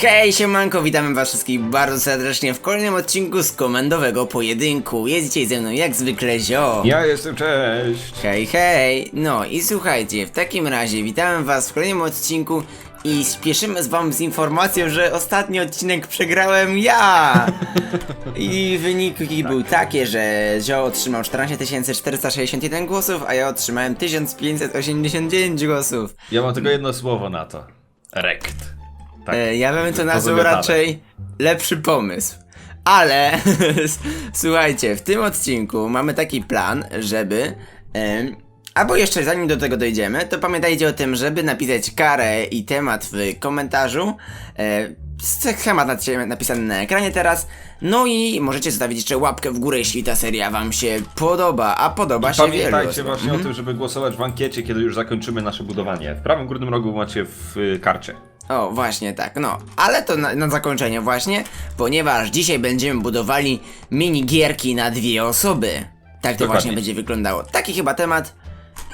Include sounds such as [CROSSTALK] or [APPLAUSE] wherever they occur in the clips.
Hej, siemanko, witamy was wszystkich bardzo serdecznie w kolejnym odcinku z komendowego pojedynku. Jest dzisiaj ze mną jak zwykle Zio. Ja jestem, cześć! Hej, hej. No i słuchajcie, w takim razie witamy was w kolejnym odcinku i spieszymy z wam z informacją, że ostatni odcinek przegrałem ja! [LAUGHS] I wyniki były takie, że Zio otrzymał 14 461 głosów, a ja otrzymałem 1589 głosów. Ja mam tylko jedno słowo na to. Rekt. Tak. E, ja bym to nazwał raczej lepszy pomysł. Ale [LAUGHS] słuchajcie, w tym odcinku mamy taki plan, żeby. em, albo jeszcze zanim do tego dojdziemy, to pamiętajcie o tym, żeby napisać karę i temat w komentarzu. E, schemat na- napisany na ekranie teraz. No i możecie zostawić jeszcze łapkę w górę, jeśli ta seria wam się podoba. A podoba się wielu. Pamiętajcie osobom. właśnie Mhm. o tym, żeby głosować w ankiecie, kiedy już zakończymy nasze budowanie. W prawym górnym rogu macie w y, karcie. O, właśnie tak, no. Ale to na, na zakończenie właśnie, ponieważ dzisiaj będziemy budowali mini gierki na dwie osoby. Tak to Dokładnie. właśnie będzie wyglądało. Taki chyba temat.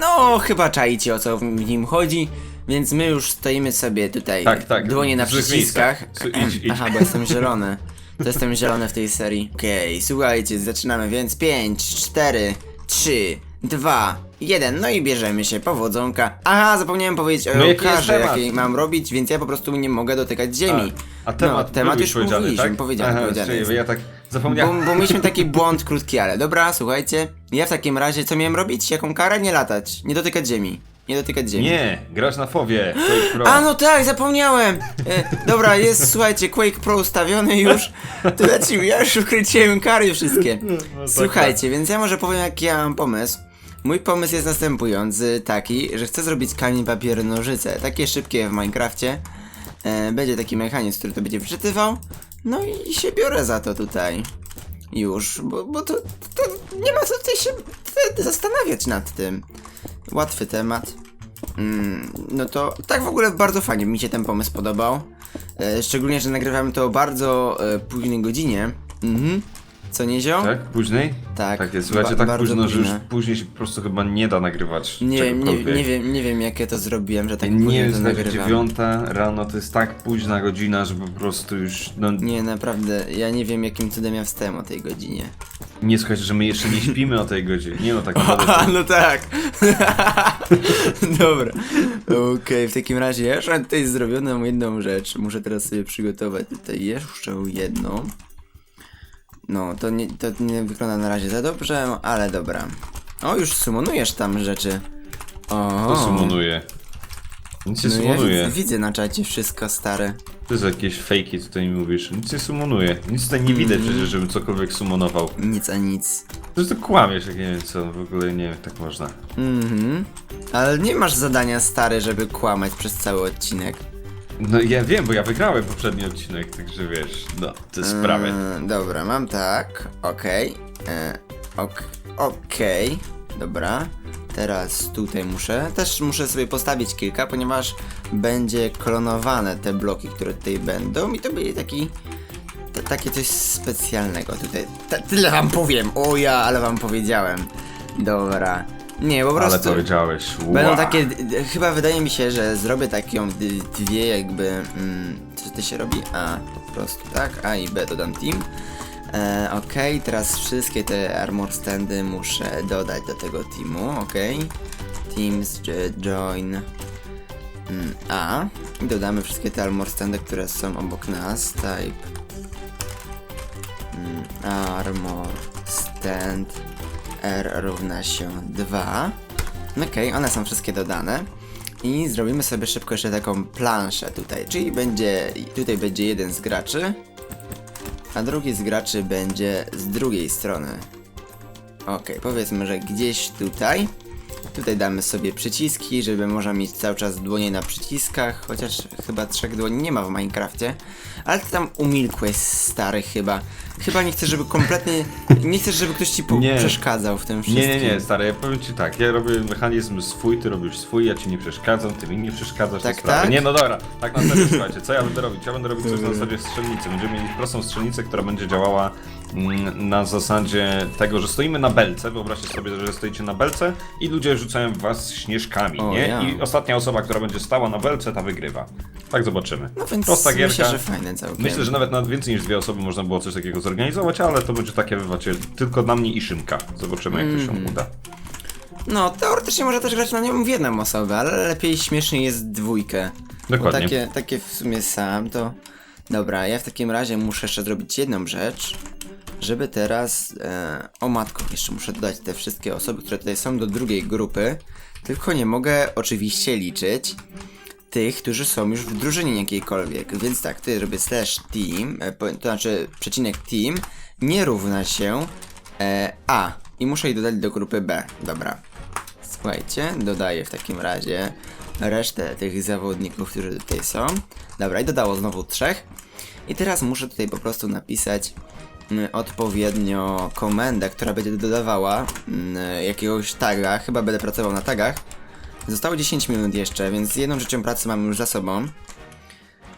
No, chyba czaicie o co w nim chodzi. Więc my już stoimy sobie tutaj, Tak, tak, dłonie na w złych przyciskach. miejscach. Idź, idź. Aha, bo jestem zielony. To jestem zielony w tej serii. Okej, słuchajcie, zaczynamy więc 5, 4, 3, 2, 1. No i bierzemy się powodzonka. Aha, zapomniałem powiedzieć o No jaki jest karze, temat? jakiej mam robić, więc ja po prostu nie mogę dotykać ziemi. A, a temat, no, temat był już powiedziany, mówiliśmy, tak? powiedziałem, Aha, powiedziane czyli jest. Ja tak Bo, zapomniałem. bo mieliśmy taki [LAUGHS] błąd krótki, ale dobra, słuchajcie. Ja w takim razie co miałem robić? Jaką karę? Nie latać, nie dotykać ziemi. Nie dotykać ziemi. Nie, grasz na fowie. Quake Pro. A no tak, zapomniałem! E, dobra, jest, słuchajcie, Quake Pro ustawiony już. To lecimy, ja już ukryciłem kary wszystkie. tak, Słuchajcie, więc ja może powiem jaki ja mam pomysł. Mój pomysł jest następujący, taki, że chcę zrobić kamień, papier, nożyce. Takie szybkie w Minecrafcie. E, będzie taki mechanizm, który to będzie wczytywał. No i się biorę za to tutaj. Już, bo, bo to, to nie ma co tutaj się zastanawiać nad tym. Łatwy temat. Mm, no to tak w ogóle bardzo fajnie mi się ten pomysł podobał. E, szczególnie, że nagrywamy to o bardzo e, późnej godzinie. Mhm. Co nie zio? Tak? Później? Tak, Tak jest. Słuchajcie, ba- tak bardzo późno, że już później się po prostu chyba nie da nagrywać Nie wiem, nie, czegokolwiek. nie wiem, nie wiem jak ja to zrobiłem, że tak nie późno to słuchajcie, nagrywam. dziewiąta rano to jest tak późna godzina, że po prostu już, no Nie, naprawdę, ja nie wiem jakim cudem ja wstałem o tej godzinie. nie słuchajcie, że my jeszcze nie śpimy o tej godzinie. Nie no, tak [LAUGHS] naprawdę. A, no tak. [LAUGHS] Dobra. Okej, w takim razie ja już mam tutaj zrobioną jedną rzecz. Muszę teraz sobie przygotować tutaj jeszcze jedną. No, to nie, to nie wygląda na razie za dobrze, ale dobra. O, już sumonujesz tam rzeczy. O, To summonuje. Nic nie no ja summonuje. widzę, na czacie wszystko stare. To jest jakieś fejki tutaj mi mówisz. Nic nie summonuje. Nic tutaj nie widać Mhm. przecież, żebym cokolwiek summonował. Nic a nic. To jest to kłamiesz, jak nie wiem co, w ogóle nie wiem, tak można. Mhm. Ale nie masz zadania stare, żeby kłamać przez cały odcinek. No ja wiem, bo ja wygrałem poprzedni odcinek, także wiesz, no, te sprawy. Eee, dobra, mam tak. Okej. Eee, ok, Okej. Dobra. Teraz tutaj muszę. Też muszę sobie postawić kilka, ponieważ będzie klonowane te bloki, które tutaj będą. I to będzie taki. t- takie coś specjalnego tutaj. T tyle wam powiem. O ja, ale wam powiedziałem. Dobra. Nie, po Ale prostu. powiedziałeś, wow. Będą takie, chyba wydaje mi się, że zrobię taką dwie jakby, mm, co to się robi? A, po prostu tak, A i B dodam team. E, okej, teraz wszystkie te armor standy muszę dodać do tego teamu, okej. Teams, join, mm, A. I dodamy wszystkie te armor standy, które są obok nas, type. Mm, armor stand R równa się 2. Okej, one są wszystkie dodane. I zrobimy sobie szybko jeszcze taką planszę tutaj, czyli będzie, tutaj będzie jeden z graczy, a drugi z graczy będzie z drugiej strony. Okej, powiedzmy, że gdzieś tutaj. Tutaj damy sobie przyciski, żeby można mieć cały czas dłonie na przyciskach, chociaż chyba trzech dłoni nie ma w Minecrafcie. Ale ty tam umilkłeś stary chyba. Chyba nie chcesz, żeby kompletnie, nie chcesz, żeby ktoś ci po- Nie. przeszkadzał w tym wszystkim. Nie, nie, nie, stary, ja powiem ci tak, ja robię mechanizm swój, ty robisz swój, ja ci nie przeszkadzam, ty mi nie przeszkadzasz, Tak, tak? Nie, no dobra, tak na serio, słuchajcie, co ja będę robić? Ja będę robić coś na zasadzie strzelnicy. Będziemy mieli prostą strzelnicę, która będzie działała mm, na zasadzie tego, że stoimy na belce, wyobraźcie sobie, że stoicie na belce i ludzie rzucają w was śnieżkami, O, nie? ja. I ostatnia osoba, która będzie stała na belce, ta wygrywa. Tak zobaczymy. No więc Prosta gierka. myślę, że fajne całkiem. Myślę, że nawet na więcej niż dwie osoby można było coś takiego zorganizować, ale to będzie takie, wiecie, tylko dla mnie i Szymka. Zobaczymy, jak to Mhm. się uda. No, teoretycznie można też grać na nią w jedną osobę, ale lepiej śmiesznie jest dwójkę. Dokładnie. Bo takie, takie w sumie sam to... Dobra, ja w takim razie muszę jeszcze zrobić jedną rzecz, żeby teraz... E... O matko, jeszcze muszę dodać te wszystkie osoby, które tutaj są do drugiej grupy, tylko nie mogę oczywiście liczyć tych, którzy są już w drużynie jakiejkolwiek, więc tak, tutaj robię slash team, e, to znaczy przecinek team nie równa się e, A i muszę je dodać do grupy B, dobra. Słuchajcie, dodaję w takim razie resztę tych zawodników, którzy tutaj są. Dobra, i dodało znowu trzech. I teraz muszę tutaj po prostu napisać mm, odpowiednio komendę, która będzie dodawała mm, jakiegoś taga. Chyba będę pracował na tagach. Zostało 10 minut jeszcze, więc jedną rzeczą pracy mamy już za sobą.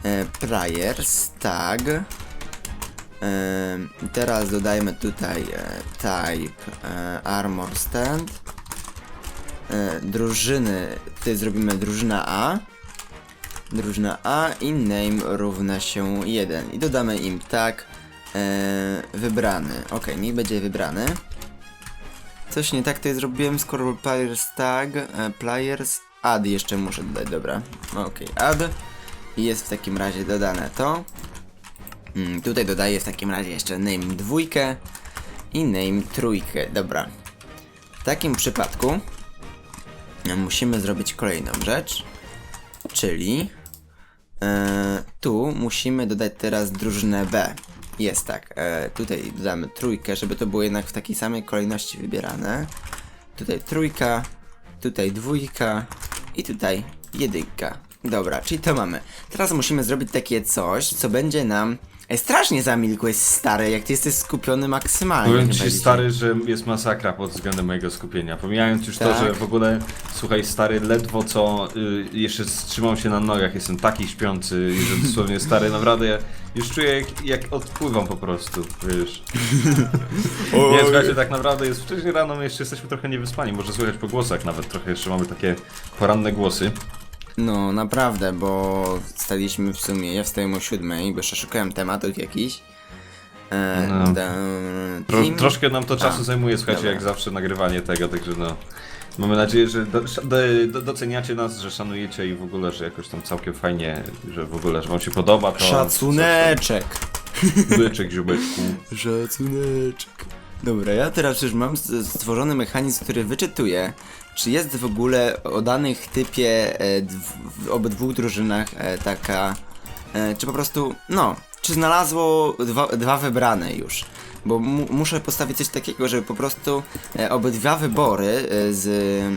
E, players, tag. E, teraz dodajmy tutaj e, type e, armor stand. E, drużyny, tutaj zrobimy drużyna A. Drużyna A i name równa się 1. I dodamy im tag e, wybrany. Ok, niech będzie wybrany. Coś nie tak tutaj zrobiłem, skoro players tag, e, players add jeszcze muszę dodać, dobra. Okej, add. I jest w takim razie dodane to. Mm, tutaj dodaję w takim razie jeszcze name dwójkę i name trójkę, dobra. W takim przypadku e, musimy zrobić kolejną rzecz, czyli e, tu musimy dodać teraz drużynę B. Jest tak, e, tutaj dodamy trójkę, żeby to było jednak w takiej samej kolejności wybierane. Tutaj trójka, tutaj dwójka i tutaj jedynka. Dobra, czyli to mamy. Teraz musimy zrobić takie coś, co będzie nam... Ej, strasznie zamilkłeś stary, jak ty jesteś skupiony maksymalnie. Powiem chyba ci dzisiaj. stary, że jest masakra pod względem mojego skupienia. Pomijając już to, Tak? że w ogóle, słuchaj stary, ledwo co y, jeszcze trzymam się na nogach, jestem taki śpiący że dosłownie stary, naprawdę już czuję jak, jak odpływam po prostu, wiesz. [LAUGHS] Nie, słuchajcie, tak naprawdę jest wcześniej rano, my jeszcze jesteśmy trochę niewyspani, może słychać po głosach nawet, trochę jeszcze mamy takie poranne głosy. No, naprawdę, bo staliśmy w sumie, ja wstałem o siódmej, bo jeszcze szukałem tematów jakichś. E, No. da- Tro, team- troszkę nam to czasu A, zajmuje, słuchajcie, dobra. jak zawsze nagrywanie tego, także no. Mamy nadzieję, że do, do, do, doceniacie nas, że szanujecie i w ogóle, że jakoś tam całkiem fajnie, że w ogóle, że wam się podoba to. Szacuneczek! Byczek, ziubeczku. [LAUGHS] Szacuneczek. Dobra, ja teraz już mam st- stworzony mechanizm, który wyczytuje, czy jest w ogóle o danych typie e, w obydwu drużynach e, taka, e, czy po prostu, no, czy znalazło dwa, dwa wybrane już. Bo mu, muszę postawić coś takiego, żeby po prostu e, obydwa wybory e, z,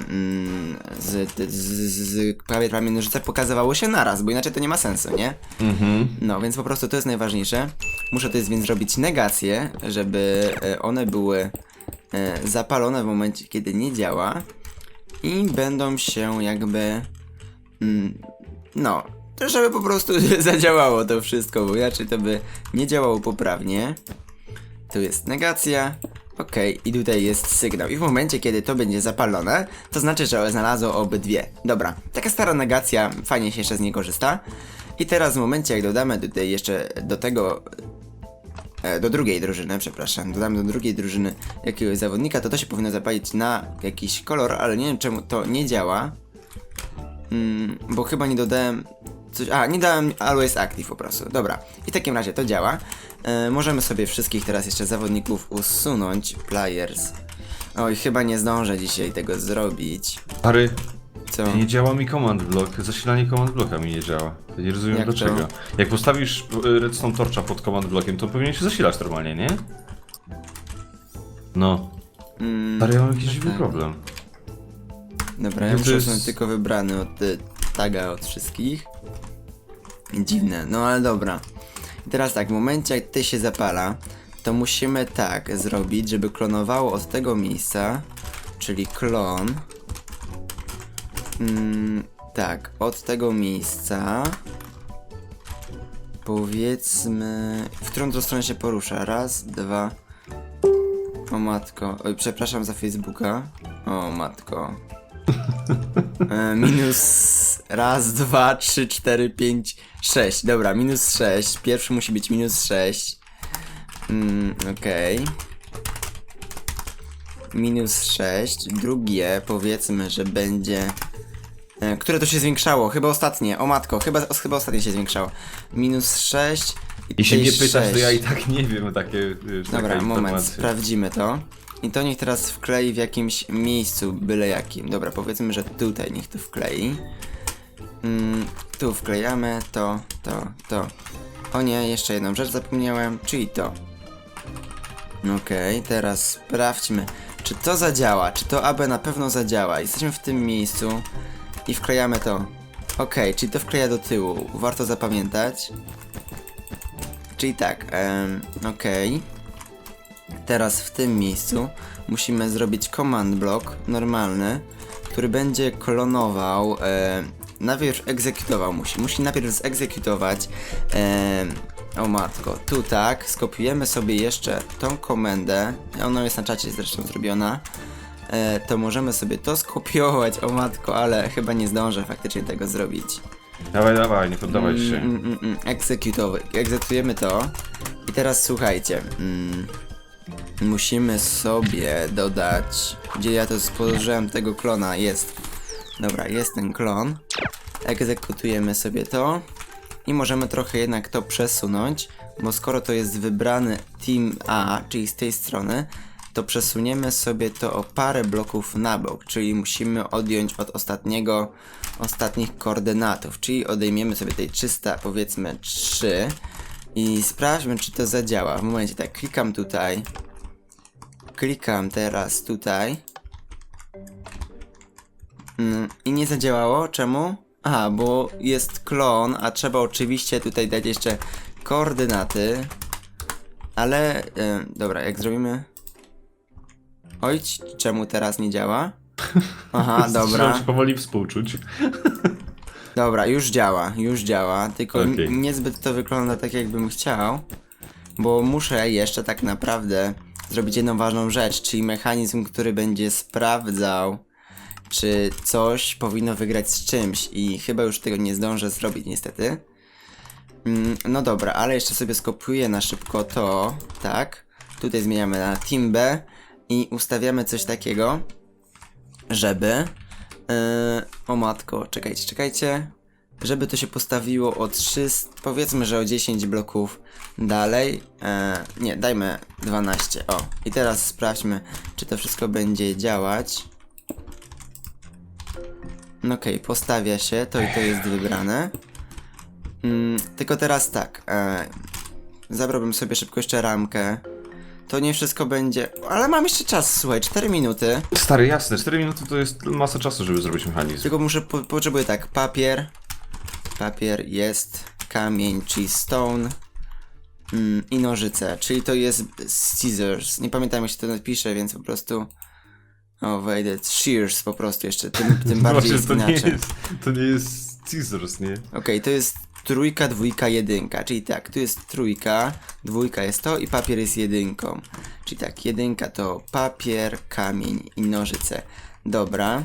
mm, z, z, z, z prawie prawie nożyce pokazywało się naraz, bo inaczej to nie ma sensu, nie? Mhm. No, więc po prostu to jest najważniejsze. Muszę to jest więc zrobić negację, żeby e, one były e, zapalone w momencie, kiedy nie działa i będą się jakby mm, no, żeby po prostu [LAUGHS] zadziałało to wszystko, bo inaczej to by nie działało poprawnie. Tu jest negacja. Okej, i tutaj jest sygnał. I w momencie, kiedy to będzie zapalone, to znaczy, że znalazło obydwie. Dobra, taka stara negacja, fajnie się jeszcze z niej korzysta. I teraz w momencie, jak dodamy tutaj jeszcze do tego e, do drugiej drużyny, przepraszam, dodamy do drugiej drużyny jakiegoś zawodnika, to to się powinno zapalić na jakiś kolor, ale nie wiem czemu to nie działa. Mm, bo chyba nie dodałem coś. A, nie dałem Always Active po prostu. Dobra, i w takim razie to działa. E, możemy sobie wszystkich teraz jeszcze zawodników usunąć. Players. Oj, chyba nie zdążę dzisiaj tego zrobić. Pary, Co? nie działa mi command block, zasilanie command blocka mi nie działa. Ja nie rozumiem Jak to? dlaczego. Jak postawisz y, redstone torcha pod command blockiem, to powinien się zasilać normalnie, nie? No. Mm, Stary, ja mam jakiś dziwny tak. problem. Dobra, ja To muszę jest- usunąć tylko wybrany od y, taga od wszystkich. Dziwne, no ale dobra. I teraz tak, w momencie jak ty się zapala, to musimy tak zrobić, żeby klonowało od tego miejsca, czyli klon. Mm, tak, od tego miejsca. Powiedzmy, w którą stronę się porusza? Raz, dwa. O matko, oj, przepraszam za Facebooka. O matko. E, minus raz, dwa, trzy, cztery, pięć, sześć. Dobra, minus sześć. Pierwszy musi być minus sześć. Mm, okej. Minus sześć. Drugie powiedzmy, że będzie. E, które to się zwiększało? Chyba ostatnie. O matko, chyba, chyba ostatnie się zwiększało. Minus sześć. Jeśli mnie pytasz, to ja i sześć. tak nie wiem takie, wiesz, Dobra, moment, sprawdzimy to. I to niech teraz wklei w jakimś miejscu, byle jakim. Dobra, powiedzmy, że tutaj niech to wklei. Mm, tu wklejamy to, to, to. O nie, jeszcze jedną rzecz zapomniałem, czyli to. Okej, teraz sprawdźmy, czy to zadziała, czy to AB na pewno zadziała. Jesteśmy w tym miejscu i wklejamy to. Okej, czyli to wkleja do tyłu, warto zapamiętać. Czyli tak, em, okej. Teraz w tym miejscu musimy zrobić command block normalny, który będzie klonował, e, najpierw egzekutował musi, musi najpierw zegzekutować, e, o matko, tu tak, skopiujemy sobie jeszcze tą komendę, ona jest na czacie zresztą zrobiona, e, to możemy sobie to skopiować, o matko, ale chyba nie zdążę faktycznie tego zrobić. Dawaj, dawaj, nie poddawaj się. Mm, mm, mm, egzekutowy. Egzekutujemy to. I teraz słuchajcie. Mm, musimy sobie dodać. Gdzie ja to spożyłem tego klona? Jest. Dobra, jest ten klon. Egzekutujemy sobie to. I możemy trochę jednak to przesunąć, bo skoro to jest wybrany Team A, czyli z tej strony, to przesuniemy sobie to o parę bloków na bok, czyli musimy odjąć od ostatniego, ostatnich koordynatów, czyli odejmiemy sobie tej 300, powiedzmy 3 i sprawdźmy, czy to zadziała. W momencie tak, klikam tutaj, klikam teraz tutaj mm, i nie zadziałało. Czemu? Aha, bo jest klon, a trzeba oczywiście tutaj dać jeszcze koordynaty. Ale, e, dobra, jak zrobimy... Oj, czemu teraz nie działa? [LAUGHS] Aha, dobra. się powoli współczuć. [LAUGHS] Dobra, już działa, już działa, tylko Okej. niezbyt to wygląda tak jakbym chciał, bo muszę jeszcze tak naprawdę zrobić jedną ważną rzecz, czyli mechanizm, który będzie sprawdzał, czy coś powinno wygrać z czymś i chyba już tego nie zdążę zrobić niestety. Mm, No dobra, ale jeszcze sobie skopiuję na szybko to, tak, tutaj zmieniamy na Team B i ustawiamy coś takiego, żeby Yy, o matko, czekajcie, czekajcie. Żeby to się postawiło o 300, powiedzmy, że o 10 bloków dalej. E, nie, dajmy 12. O, i teraz sprawdźmy, czy to wszystko będzie działać. Okej, postawia się, to i to jest wybrane. Mm, tylko teraz tak, e, zabrałbym sobie szybko jeszcze ramkę. To nie wszystko będzie, ale mam jeszcze czas, słuchaj, 4 minuty. Stary, jasne, 4 minuty to jest masa czasu, żeby zrobić mechanizm. Tylko muszę, po, potrzebuję tak, papier, papier jest, kamień, czyli stone mm, i nożyce, czyli to jest scissors, nie pamiętam jak się to napisze, więc po prostu o wejdę, shears po prostu jeszcze, tym, tym [LAUGHS] bardziej Właśnie, to nie inaczej. jest, to nie jest scissors, nie? Okej, to jest trójka, dwójka, jedynka, czyli tak, tu jest trójka, dwójka jest to i papier jest jedynką. Czyli tak, jedynka to papier, kamień i nożyce. Dobra,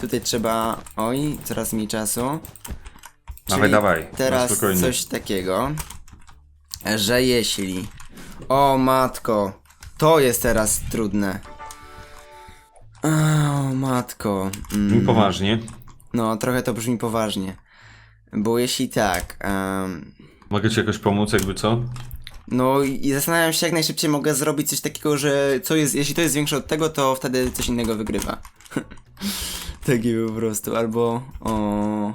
tutaj trzeba, oj, coraz mniej czasu. Dawaj, Czyli dawaj, na Teraz spokojnie. coś takiego, że jeśli, o matko, to jest teraz trudne. O matko. Mm. Brzmi poważnie. No, trochę to brzmi poważnie. Bo jeśli tak, em, Mogę ci jakoś pomóc, jakby co? no i zastanawiam się jak najszybciej mogę zrobić coś takiego, że co jest, jeśli to jest większe od tego, to wtedy coś innego wygrywa. [LAUGHS] Taki po prostu, albo o...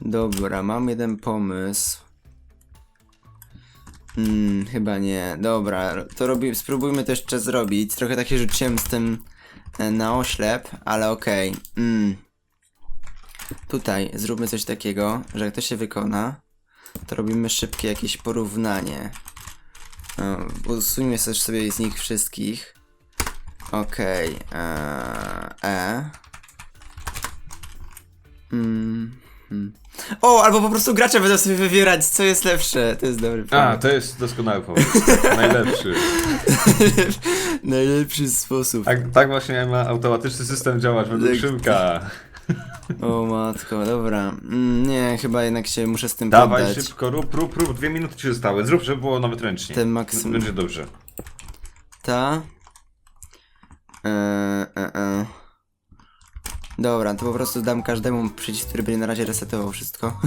Dobra, mam jeden pomysł. Hmm, chyba nie. Dobra, to robi, spróbujmy to jeszcze zrobić. Trochę tak się rzuciłem z tym na oślep, ale okej. Mm. Tutaj zróbmy coś takiego, że jak to się wykona, to robimy szybkie jakieś porównanie. E, Usuńmy też sobie z nich wszystkich. Okej. e, E. Mm. O, albo po prostu gracze będą sobie wybierać, co jest lepsze. To jest dobry A, pomysł. to jest doskonały pomysł. Najlepszy. [LAUGHS] Najlepszy sposób. Tak, tak właśnie ma automatyczny system działać według Tak. Szymka. O matko, dobra. Mm, nie, chyba jednak się muszę z tym Dawaj poddać. szybko, rób, rób, rób. Dwie minuty ci zostały. Zrób, żeby było nawet ręcznie. Ten maksymum. Będzie dobrze. Ta. E, e, e. Dobra, to po prostu dam każdemu przycisk, który będzie na razie resetował wszystko.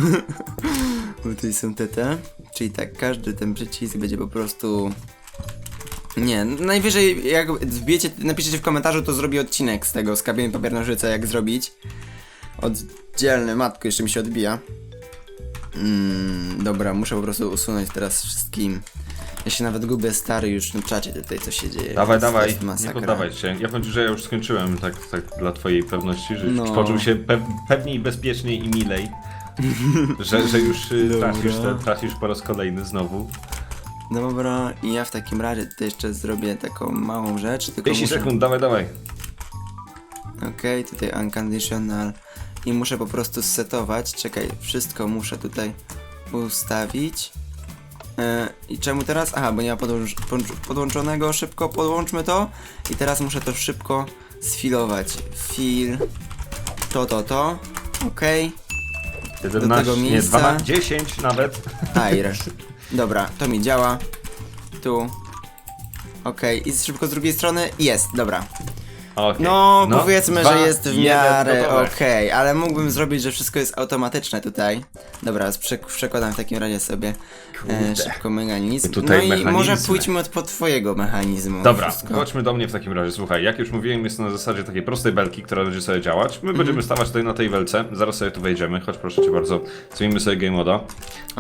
[LAUGHS] Bo tutaj są te te. Czyli tak, każdy ten przycisk będzie po prostu... Nie, najwyżej jak wbijecie, napiszecie w komentarzu, to zrobię odcinek z tego, z kabiny papier nożyce, jak zrobić. Oddzielny, matko, jeszcze mi się odbija. Mm, dobra, muszę po prostu usunąć teraz wszystkim. Ja się nawet gubię stary już na czacie tutaj co się dzieje. Dawaj, dawaj, nie poddawaj się. Ja powiem ci, że ja już skończyłem, tak, tak dla twojej pewności, żebyś No. poczuł się pe pewniej, bezpieczniej i milej. [LAUGHS] że, że już y, Dobra. trafisz, te, trafisz po raz kolejny znowu. Dobra, i ja w takim razie tutaj jeszcze zrobię taką małą rzecz, tylko 30 muszę... sekund, dawaj, dawaj. Okej, tutaj unconditional i muszę po prostu setować, czekaj, wszystko muszę tutaj ustawić. E, I czemu teraz? Aha, bo nie ma podłącz podłącz- podłączonego, szybko podłączmy to. I teraz muszę to szybko sfilować. Fil, to, to, to, okej. 11, tego nie, miejsca. 12, 10 nawet. Air. [LAUGHS] Dobra, to mi działa. Tu. Okej, i szybko z drugiej strony. Jest, dobra. Okay. No, powiedzmy, dwa, że jest w jeden, miarę gotowe. okej, ale mógłbym zrobić, że wszystko jest automatyczne tutaj. Dobra, przek- przekładam w takim razie sobie e, szybko mechanizm. Tutaj no i mechanizmy. może pójdźmy od po twojego mechanizmu. Dobra, Wszystko. chodźmy do mnie w takim razie. Słuchaj, jak już mówiłem, jest to na zasadzie takiej prostej belki, która będzie sobie działać. My Mhm. będziemy stawać tutaj na tej welce. Zaraz sobie tu wejdziemy. Chodź proszę cię bardzo. Zmienimy sobie game moda.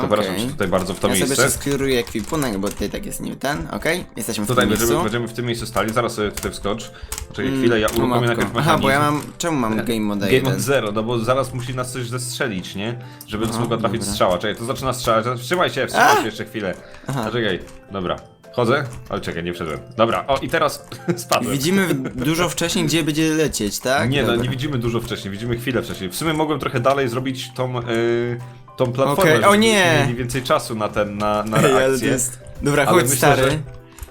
Zapraszam Okej. cię tutaj bardzo w to Ja sobie miejsce. jeszcze skliruję ekwipunek, bo tutaj tak jest nie ten, okej? Jesteśmy w Tutaj tym będziemy, miejscu. będziemy w tym miejscu stali. Zaraz sobie tutaj wskocz. Czekaj chwilę, ja O uruchomię matko. najpierw mechanizm. Aha, bo ja mam... Czemu mam game mode Game 1? od zero, no bo zaraz musi nas coś zestrzelić, nie? Żeby Aha, mogła trafić dobra. strzała. Czekaj, to zaczyna strzelać. Wstrzymaj się, wstrzymaj A! się jeszcze chwilę. Aha. Czekaj, dobra. Chodzę? Ale czekaj, nie wszedłem. Dobra, o i teraz [LAUGHS] spadłem. Widzimy w- dużo wcześniej, gdzie będzie lecieć, tak? Nie, no Dobra. nie widzimy dużo wcześniej, widzimy chwilę wcześniej. W sumie mogłem trochę dalej zrobić tą, yy, tą platformę, Okej, o nie! mieli więcej czasu na ten, na, na Ej, ale to reakcję. jest... Dobra, Ale chodź myślę, stary. że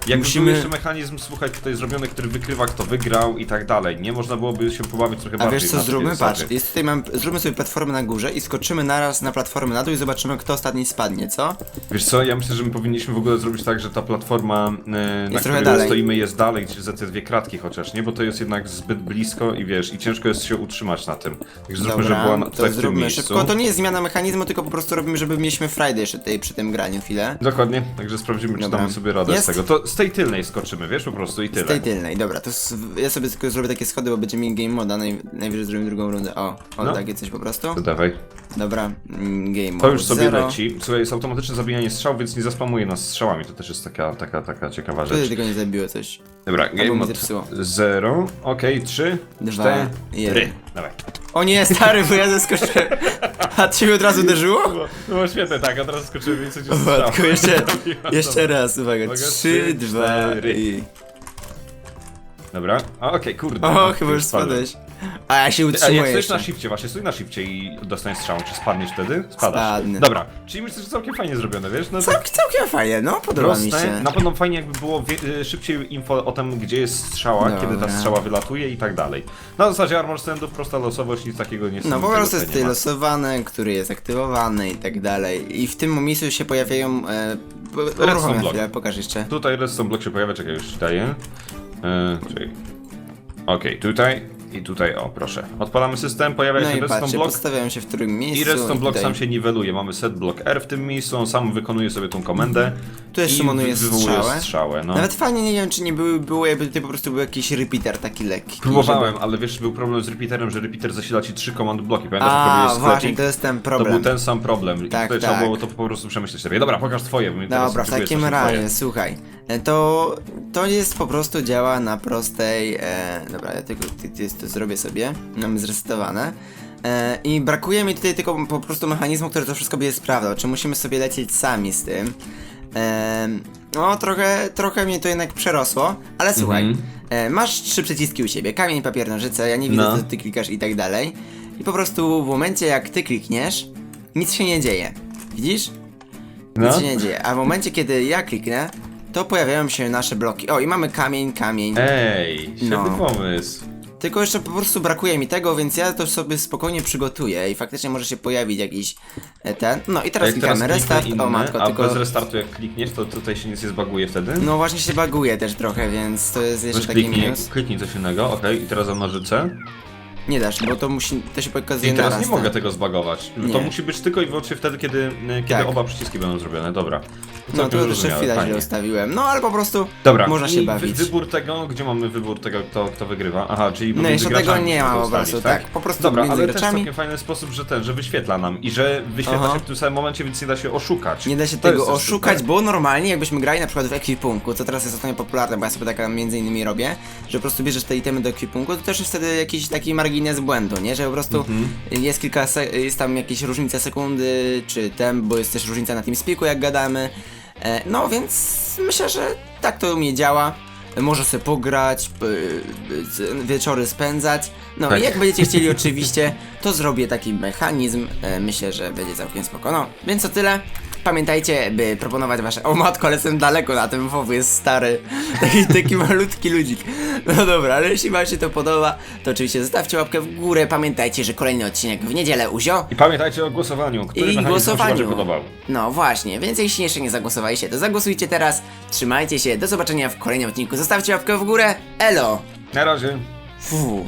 Jakby musimy- był jeszcze mechanizm, słuchaj, tutaj zrobiony, który wykrywa, kto wygrał i tak dalej. Nie można byłoby się pobawić trochę A bardziej wiesz co zróbmy? Patrz, jest tutaj mam, zróbmy sobie platformę na górze i skoczymy naraz na platformę na dół i zobaczymy kto ostatni spadnie, co? Wiesz co, ja myślę, że my powinniśmy w ogóle zrobić tak, że ta platforma, yy, na trochę której dalej. stoimy jest dalej, gdzieś za te dwie kratki chociaż, nie? Bo to jest jednak zbyt blisko i wiesz, i ciężko jest się utrzymać na tym. Także zróbmy, żeby była na, to tutaj w tym zróbmy miejscu. szybko. To nie jest zmiana mechanizmu, tylko po prostu robimy, żeby mieliśmy Friday jeszcze tutaj przy tym graniu chwilę. Dokładnie, także sprawdzimy, czy Dobra. damy sobie radę Jest? z tego. To z tej tylnej skoczymy, wiesz, po prostu i Z tyle. tej tylnej, dobra, to s- ja sobie tylko zrobię takie schody, bo będzie mi game moda, naj, najwyżej zrobimy drugą rundę. O, o No. takie coś po prostu. To dawaj. Dobra, mm, game To mode już sobie zero. leci. Słuchaj, jest automatyczne zabijanie strzał, więc nie zaspamuje nas strzałami. To też jest taka, taka, taka ciekawa Tutaj rzecz. tylko nie zabiło coś. Dobra, game mi mode zepsuło. 0. Okej, 3, Dwa, 4, jeden. Dawaj. O nie, stary, bo ja zaskoczyłem. A ciebie od razu uderzyło? No, było świetne, tak, a teraz skoczymy i coś O matko, jeszcze, [LAUGHS] jeszcze raz, uwaga. Uwaga, Trzy, trzy, dwa cztery. i... Dobra, a okej, kurde. O, no, chyba już spadłem. spadłeś. A ja się A jak utrzymuję stoisz jeszcze. na shifcie, właśnie stój na shifcie i dostaniesz strzał, czy spadniesz wtedy? Spadasz. Spadnę. Dobra, czyli myślę, że całkiem fajnie zrobione, wiesz? No Całkiem, całkiem fajnie, no, podoba mi proste. się. Na pewno fajnie jakby było wie, y, szybciej info o tym, gdzie jest strzała, Dobra. kiedy ta strzała wylatuje i tak dalej. Na zasadzie armor standów, prosta losowość, nic takiego nie No po tego prostu tutaj jest nie tutaj ma. losowane, który jest aktywowany i tak dalej. I w tym miejscu się pojawiają... E, po- uruchomię block. chwilę, pokaż jeszcze. Tutaj redstone block się pojawia, czekaj, już ci daję. E, czekaj. Okej, tutaj i tutaj, o proszę. Odpalamy system, pojawia No się i redstone patrzcie, block. podstawiają się w którym miejscu. I redstone block sam się niweluje. Mamy set block R w tym miejscu, on sam wykonuje sobie tą komendę. Tu jeszcze i wywołuje strzałę. strzałę. No. Nawet fajnie, nie wiem czy nie były, było jakby tutaj po prostu był jakiś repeater taki lekki. Próbowałem, żeby- ale wiesz, był problem z repeaterem, że repeater zasila ci trzy command bloki. Pamiętasz, A, właśnie, to jest ten To problem. był ten sam problem. I Tak, tutaj tak. trzeba było to po prostu przemyśleć sobie. Dobra, pokaż twoje, bo teraz Dobra, w takim razie, twoje. słuchaj. E, To, to jest po prostu działa na prostej. E, dobra, ja tylko ty, ty, to zrobię sobie. Mamy zresetowane. E, I brakuje mi tutaj tylko po prostu mechanizmu, który to wszystko będzie sprawdzał. Czy musimy sobie lecieć sami z tym? Em, no, trochę, trochę mnie to jednak przerosło, ale słuchaj, Mhm. e, masz trzy przyciski u siebie, kamień, papier, nożyce, ja nie widzę, No. co ty klikasz i tak dalej. I po prostu w momencie, jak ty klikniesz, nic się nie dzieje. Widzisz? Nic No. się nie dzieje. A w momencie, kiedy ja kliknę, to pojawiają się nasze bloki. O, i mamy kamień, kamień. Ej, świetny No. pomysł. Tylko jeszcze po prostu brakuje mi tego, więc ja to sobie spokojnie przygotuję i faktycznie może się pojawić jakiś e, ten. No i teraz klikamy kliknę restart. inny, o matko, a tylko. bez restartu jak klikniesz, to tutaj się nic nie zbaguje wtedy? No właśnie się baguje też trochę, więc to jest jeszcze Weź taki kliknij, minus. kliknij coś innego, okej, i teraz za nożyce. Nie dasz, bo to musi. to się pokazuje I teraz naraz. nie mogę tego zbagować. Nie. To musi być tylko i wyłącznie wtedy, kiedy, kiedy Tak. oba przyciski będą zrobione, dobra. No jeszcze zrozumiałe, chwilę fajnie. źle ustawiłem. No ale po prostu Dobra, można i się wy- bawić. wybór tego, gdzie mamy wybór tego, kto, kto wygrywa? Aha, czyli No jeszcze tego graczami nie ma po ustalić, prostu, tak. Po prostu Dobra, między ale też graczami. całkiem fajny sposób, że ten, że wyświetla nam i że wyświetla Aha. się w tym samym momencie, więc nie da się oszukać. Nie da się To tego też oszukać, super. bo normalnie jakbyśmy grali na przykład w ekwipunku, co teraz jest ostatnio popularne, bo ja sobie tak między innymi robię, że po prostu bierzesz te itemy do ekwipunku, to też jest wtedy jakiś taki margines błędu, nie? Że po prostu Mhm. jest kilka, se- jest tam jakieś różnice sekundy, czy tem, bo jest też różnica na tym spiku jak gadamy. E, no więc myślę, że tak to u mnie działa. Może sobie pograć, z- wieczory spędzać. No Tak. i jak będziecie chcieli oczywiście, to zrobię taki mechanizm. E, myślę, że będzie całkiem spoko. No, więc to tyle. Pamiętajcie, by proponować wasze... O matko, ale jestem daleko na tym WoW, jest stary. [LAUGHS] Taki, taki malutki ludzik. No dobra, ale jeśli wam się to podoba, to oczywiście zostawcie łapkę w górę. Pamiętajcie, że kolejny odcinek w niedzielę uzio. I pamiętajcie o głosowaniu, który I się głosowaniu. bardziej podobał. No właśnie, więc jeśli jeszcze nie zagłosowaliście, to zagłosujcie teraz. Trzymajcie się, do zobaczenia w kolejnym odcinku. Zostawcie łapkę w górę. Elo! Na razie. Fu.